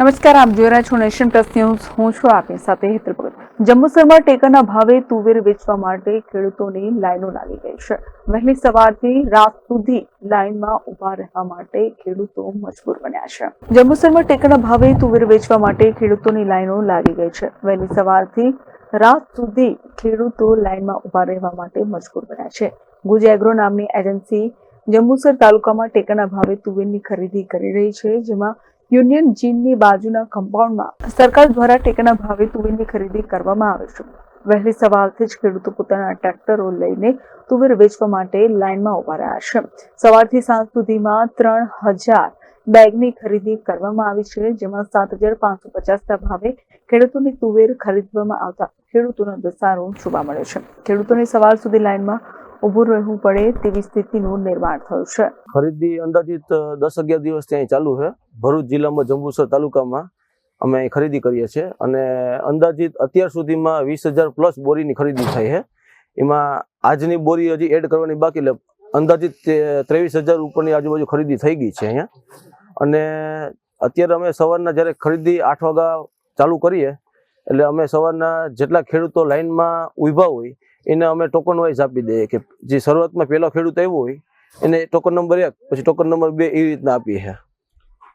નમસ્કાર, આપ જોઈ રહ્યા છો નેશન પ્લસ ન્યૂઝ. હું છું આપની સાથે હેતલ ભગત. જંબુસરમાં ટેકાના ભાવે તુવેર વેચવા માટે ખેડૂતોની લાઈનો લાગી ગઈ છે. વહેલી સવારથી રાત સુધી લાઈનમાં ઊભા રહેવા માટે ખેડૂતો મજબૂર બન્યા છે. જંબુસરમાં ટેકાના ભાવે તુવેર વેચવા માટે ખેડૂતોની લાઈનો લાગી ગઈ છે. વહેલી સવારથી રાત સુધી ખેડૂતો લાઈનમાં ઊભા રહેવા માટે મજબૂર બન્યા છે. ગુજ એગ્રો નામની એજન્સી જંબુસર તાલુકામાં ટેકાના ભાવે તુવેરની ખરીદી કરી રહી છે, જેમાં યુનિયન જીનની બાજુના કમ્પાઉન્ડમાં સરકાર દ્વારા ટેકાના ભાવે તુવેરની ખરીદી કરવામાં આવે છે. વહેલી સવારથી જ ખેડૂતો પોતાના ટ્રેક્ટરો લઈને તુવેર વેચવા માટે લાઇનમાં ઊભા રહ્યા છે. સવારથી સાંજ સુધીમાં ત્રણ હજાર બેગની ખરીદી કરવામાં આવી છે, જેમાં સાત હજાર પાંચસો પચાસના ભાવે ખેડૂતોની તુવેર ખરીદવામાં આવતા ખેડૂતોનો દસારો જોવા મળ્યો છે. ખેડૂતોની સવાર સુધી લાઇનમાં ઊભું રહેવું પડે તેવી સ્થિતિનું નિર્માણ થયું છે. ખરીદી અંદાજિત દસ અગિયાર દિવસ ત્યાં ચાલુ છે. ભરૂચ જિલ્લામાં જંબુસર તાલુકામાં અમે ખરીદી કરીએ છીએ અને અંદાજિત અત્યાર સુધીમાં વીસ હજાર પ્લસ બોરીની ખરીદી થઈ છે. એમાં આજની બોરી હજી એડ કરવાની બાકી એટલે અંદાજિત ત્રેવીસ હજાર ઉપરની આજુબાજુ ખરીદી થઈ ગઈ છે અહીંયા. અને અત્યારે અમે સવારના જ્યારે ખરીદી આઠ વાગ્યા ચાલુ કરીએ, એટલે અમે સવારના જેટલા ખેડૂતો લાઈનમાં ઊભા હોય એને અમે ટોકન વાઇઝ આપી દઈએ કે જે શરૂઆતમાં પહેલો ખેડૂત આવ્યો હોય એને ટોકન નંબર એક પછી ટોકન નંબર બે એવી રીતના આપીએ છીએ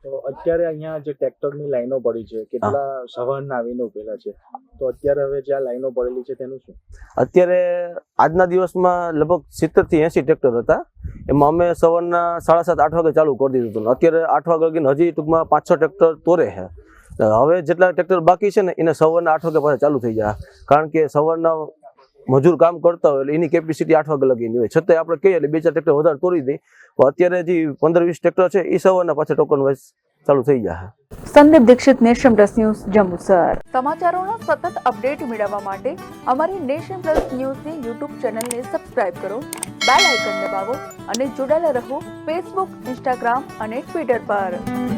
તો અત્યારે અહીંયા જે ટ્રેક્ટરની લાઈનો પડી છે કેટલા સવારના આવીને ઉભેલા છે? તો અત્યારે હવે જે આ લાઈનો પડેલી છે તેનું શું? અત્યારે આજના દિવસમાં લગભગ સિત્તેરથી એસી ટ્રેક્ટર હતા. એમાં અમે સવારના સાડા સાત આઠ વાગે ચાલુ કરી દીધું હતું. અત્યારે આઠ વાગે લગીને હજી ટૂંકમાં પાંચ છ ટ્રેક્ટર તોરે છે હવે જેટલા ટ્રેક્ટર બાકી છે ને એને સવારના આઠ વાગે પાછા ચાલુ થઈ જાય. કારણ કે સવારના મજૂર કામ કરતા હોય એટલે એની કેપેસિટી આઠ વાગે લગીની હોય. છતાં આપણે કહીએ એટલે બે ચાર ટ્રેક્ટર વધારે તોડી દે. અત્યારે જે પંદર વીસ ટ્રેક્ટર છે એ સવારના પાછા ટોકન વાઇઝ ચાલુ થઈ જાય. Sandeep Dixit nation plus news Jambusar સમાચારોના સતત અપડેટ મેળવવા માટે અમારી નેશન પ્લસ ન્યૂઝની યુટ્યુબ ચેનલને સબસ્ક્રાઇબ કરો બેલ આઇકન દબાવો અને જોડાયેલા રહો ફેસબુક ઇન્સ્ટાગ્રામ અને ટ્વિટર પર.